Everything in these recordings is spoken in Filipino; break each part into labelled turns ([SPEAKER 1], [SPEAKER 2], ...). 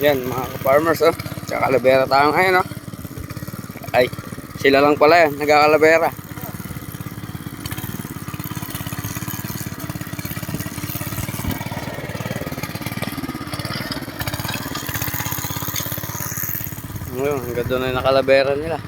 [SPEAKER 1] Yan mga farmers oh. Tsaka kalabera tayo ngayon oh. Ay, sila lang pala yan, nagkakalabera. Ngayon, hanggang doon ay nakalabera nila.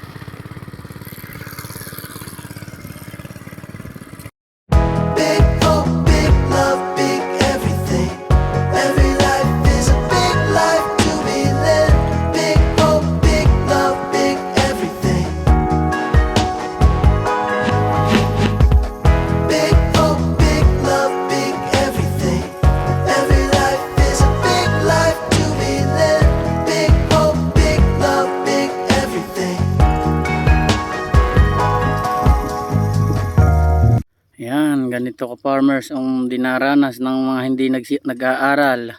[SPEAKER 2] Yan, ganito ka farmers ang dinaranas ng mga hindi nagsi- nag-aaral.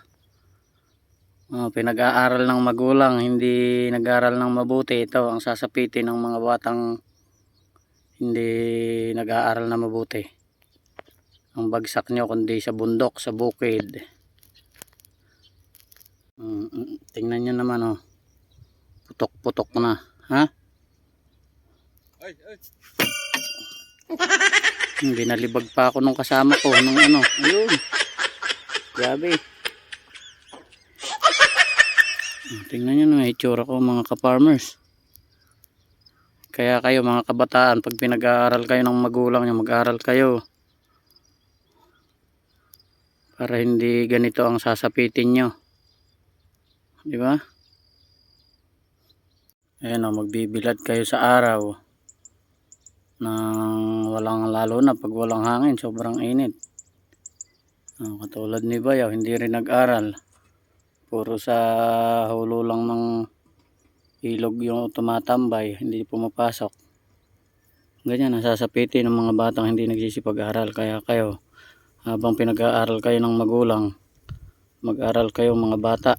[SPEAKER 2] Oh, pinag-aaral ng magulang, hindi nag-aaral ng mabuti. Ito ang sasapitin ng mga batang hindi nag-aaral na mabuti. Ang bagsak nyo kundi sa bundok, sa bukid. Mm, tingnan nyo naman oh. Putok-putok na. Ha? Hmm, Binalibag pa ako nung kasama ko nung ano. Ayun. Grabe. Hmm, Tingnan nyo na itsura ko mga ka-farmers. Kaya kayo mga kabataan, pag pinag-aaral kayo ng magulang nyo, mag-aaral kayo. Para hindi ganito ang sasapitin nyo. Di ba? Ayan o, magbibilad kayo sa araw nang walang lalo na pag walang hangin sobrang init. Ah, katulad ni Bayaw hindi rin nag-aral. Puro sa hulo lang ng ilog yung tumatambay hindi pumapasok. Ganyan nasasapitin ng mga batang hindi nagsisipag-aral. Kaya kayo habang pinag-aaral kayo ng magulang mag-aral kayo mga bata